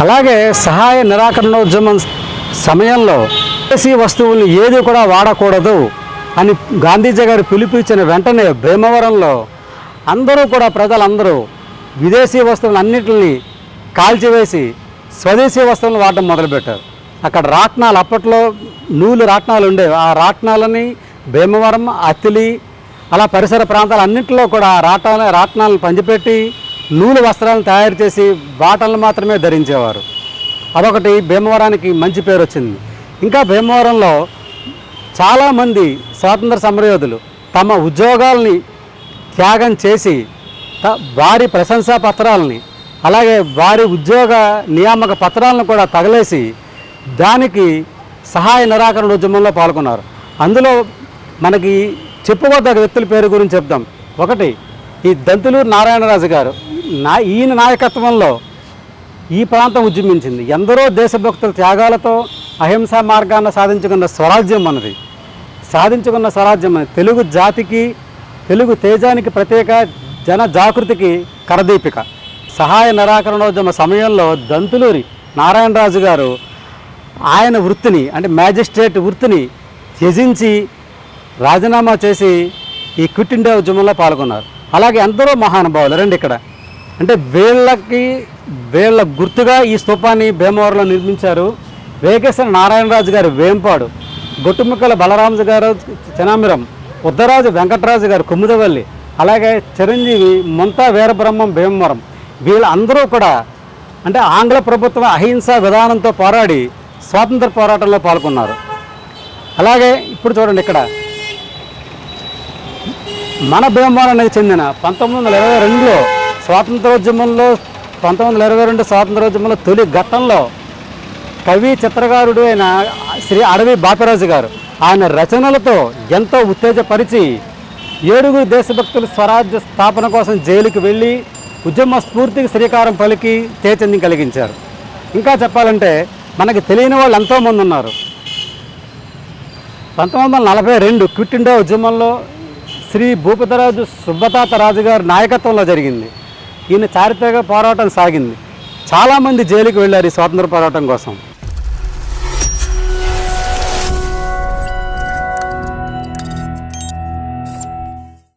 అలాగే సహాయ నిరాకరణోద్యమం సమయంలో విదేశీ వస్తువులు ఏది కూడా వాడకూడదు అని గాంధీజీ గారు పిలిపించిన వెంటనే భీమవరంలో అందరూ కూడా ప్రజలందరూ విదేశీ వస్తువులన్నింటినీ కాల్చివేసి స్వదేశీ వస్తువులను వాడడం మొదలుపెట్టారు. అక్కడ రాట్నాలు అప్పట్లో నూలు రాట్నాలు ఉండేవి ఆ రాట్నాలని భీమవరం అతిలి అలా పరిసర ప్రాంతాలు అన్నింటిలో కూడా ఆ రాటాల రాట్నాలను పంచిపెట్టి నూలు వస్త్రాలను తయారు చేసి బాటలను మాత్రమే ధరించేవారు. అదొకటి భీమవరానికి మంచి పేరు వచ్చింది. ఇంకా భీమవరంలో చాలామంది స్వాతంత్ర సమరయోధులు తమ ఉద్యోగాల్ని త్యాగం చేసి వారి ప్రశంసా పత్రాలని అలాగే వారి ఉద్యోగ నియామక పత్రాలను కూడా తగలేసి దానికి సహాయ నిరాకరణ ఉద్యమంలో పాల్గొన్నారు. అందులో మనకి చెప్పుకోదగ్గ వ్యక్తుల పేరు గురించి చెప్దాం. ఒకటి ఈ దంతులూరు నారాయణరాజు గారు. నా ఈయన నాయకత్వంలో ఈ ప్రాంతం ఉద్యమించింది. ఎందరో దేశభక్తుల త్యాగాలతో అహింసా మార్గాన్ని సాధించుకున్న స్వరాజ్యం మనది. సాధించుకున్న స్వరాజ్యం అనేది తెలుగు జాతికి తెలుగు తేజానికి ప్రత్యేక జన జాగృతికి కరదీపిక. సహాయ నిరాకరణోద్యమ సమయంలో దంతులూరి నారాయణరాజు గారు ఆయన వృత్తిని అంటే మ్యాజిస్ట్రేట్ వృత్తిని త్యజించి రాజీనామా చేసి ఈ క్విట్ ఇండియా ఉద్యమంలో పాల్గొన్నారు. అలాగే ఎందరో మహానుభావులు రండి ఇక్కడ. అంటే వీళ్ళకి వీళ్ళ గుర్తుగా ఈ స్తూపాన్ని భీమవరంలో నిర్మించారు వేకేశ్వర నారాయణరాజు గారు వేంపాడు. గొట్టుముక్కల బలరామజు గారు చనామిరం ఉద్దరాజు వెంకటరాజు గారు కుమ్ముదవల్లి అలాగే చిరంజీవి ముంతా వీరబ్రహ్మం భీమవరం. వీళ్ళందరూ కూడా అంటే ఆంగ్ల ప్రభుత్వం అహింసా విధానంతో పోరాడి స్వాతంత్ర పోరాటంలో పాల్గొన్నారు. అలాగే ఇప్పుడు చూడండి ఇక్కడ. మన భీమవరానికి చెందిన పంతొమ్మిది వందల ఇరవై రెండులో స్వాతంత్రోద్యమంలో పంతొమ్మిది వందల ఇరవై రెండు స్వాతంత్రోద్యమంలో తొలి ఘట్టంలో కవి చిత్రకారుడు అయిన శ్రీ అడవి బాపిరాజు గారు. ఆయన రచనలతో ఎంతో ఉత్తేజపరిచి ఏడుగురు దేశభక్తులు స్వరాజ్య స్థాపన కోసం జైలుకి వెళ్ళి ఉద్యమ స్ఫూర్తికి శ్రీకారం పలికి చైతన్యం కలిగించారు. ఇంకా చెప్పాలంటే మనకి తెలియని వాళ్ళు ఎంతోమంది ఉన్నారు. పంతొమ్మిది వందల నలభై రెండు క్విట్ ఇండియా ఉద్యమంలో శ్రీ భూపతరాజు సుబ్బతాత రాజు గారి నాయకత్వంలో జరిగింది. ఈయన చారిత్రక పోరాటం సాగింది. చాలామంది జైలుకి వెళ్ళారు ఈ స్వాతంత్ర పోరాటం కోసం.